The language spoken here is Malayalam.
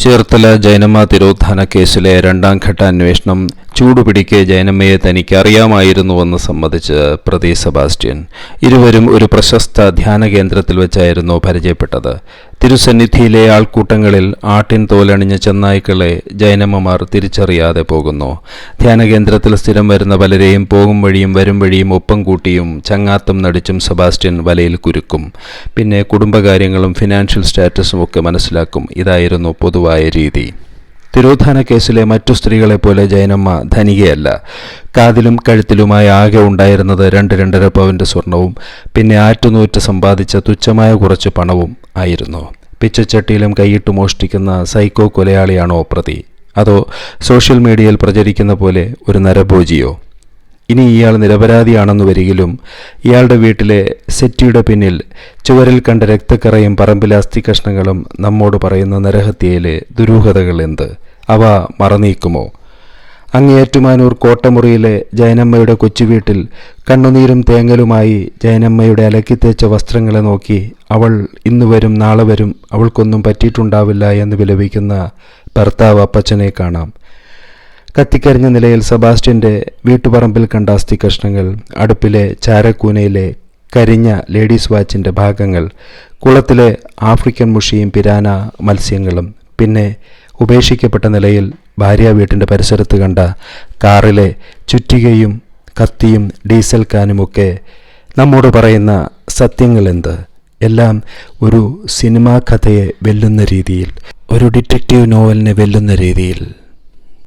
ചേർത്തല ജൈനമ തിരോധാന കേസിലെ രണ്ടാം ഘട്ട അന്വേഷണം ചൂടുപിടിക്കെ ജയനമ്മയെ തനിക്ക് അറിയാമായിരുന്നുവെന്ന് സമ്മതിച്ച് പ്രതി സെബാസ്റ്റ്യൻ. ഇരുവരും ഒരു പ്രശസ്ത ധ്യാന കേന്ദ്രത്തിൽ വെച്ചായിരുന്നു പരിചയപ്പെട്ടത്. തിരുസന്നിധിയിലെ ആൾക്കൂട്ടങ്ങളിൽ ആട്ടിൻ തോലണിഞ്ഞ ചെന്നായ്ക്കളെ ജൈനമ്മമാർ തിരിച്ചറിയാതെ പോകുന്നു. ധ്യാന കേന്ദ്രത്തിൽ സ്ഥിരം വരുന്ന പലരെയും പോകും വഴിയും വരും വഴിയും ഒപ്പം കൂട്ടിയും ചങ്ങാത്തം നടിച്ചും സെബാസ്റ്റ്യൻ വലയിൽ കുരുക്കും. പിന്നെ കുടുംബകാര്യങ്ങളും ഫിനാൻഷ്യൽ സ്റ്റാറ്റസും ഒക്കെ മനസ്സിലാക്കും. ഇതായിരുന്നു പൊതുവായ രീതി. തിരോധാന കേസിലെ മറ്റു സ്ത്രീകളെ പോലെ ജൈനമ്മ ധനികയല്ല. കാതിലും കഴുത്തിലുമായി ആകെ ഉണ്ടായിരുന്നത് രണ്ട് രണ്ടര പവന്റെ സ്വർണവും പിന്നെ ആറ്റുനൂറ്റ് സമ്പാദിച്ച തുച്ഛമായ കുറച്ച് പണവും ആയിരുന്നു. പിച്ചച്ചട്ടിയിലും കൈയിട്ട് മോഷ്ടിക്കുന്ന സൈക്കോ കൊലയാളിയാണോ പ്രതി? അതോ സോഷ്യൽ മീഡിയയിൽ പ്രചരിക്കുന്ന പോലെ ഒരു നരഭോജിയോ? ഇനി ഇയാൾ നിരപരാധിയാണെന്ന് വരികിലും ഇയാളുടെ വീട്ടിലെ സെറ്റിയുടെ പിന്നിൽ ചുവരിൽ കണ്ട രക്തക്കറയും പറമ്പിലെ അസ്ഥികഷ്ണങ്ങളും നമ്മോട് പറയുന്ന നരഹത്യയിലെ ദുരൂഹതകൾ എന്ത്? അവ മറന്നീക്കുമോ അങ്ങേറ്റുമാനൂർ കോട്ടമുറിയിലെ ജയനമ്മയുടെ കൊച്ചുവീട്ടിൽ കണ്ണുനീരും തേങ്ങലുമായി ജയനമ്മയുടെ അലക്കിത്തേച്ച വസ്ത്രങ്ങളെ നോക്കി അവൾ ഇന്ന് വരും നാളെ വരും അവൾക്കൊന്നും പറ്റിയിട്ടുണ്ടാവില്ല എന്ന് വിലപിക്കുന്ന ഭർത്താവ് അപ്പച്ചനെ കാണാം. കത്തിക്കരിഞ്ഞ നിലയിൽ സെബാസ്റ്റ്യന്റെ വീട്ടുപറമ്പിൽ കണ്ട അസ്ഥികഷ്ണങ്ങൾ അടുപ്പിലെ ചാരക്കൂനയിലെ കരിഞ്ഞ ലേഡീസ് വാച്ചിന്റെ ഭാഗങ്ങൾ കുളത്തിലെ ആഫ്രിക്കൻ മുഷിയും പിരാന മത്സ്യങ്ങളും പിന്നെ ഉപേക്ഷിക്കപ്പെട്ട നിലയിൽ ഭാര്യ വീട്ടിന്റെ പരിസരത്ത് കണ്ട കാറിലെ ചുറ്റികയും കത്തിയും ഡീസൽ കാനുമൊക്കെ നമ്മോട് പറയുന്ന സത്യങ്ങൾ എന്ത്? എല്ലാം ഒരു സിനിമാ കഥയെ വെല്ലുന്ന രീതിയിൽ ഒരു ഡിറ്റക്റ്റീവ് നോവലിനെ വെല്ലുന്ന രീതിയിൽ.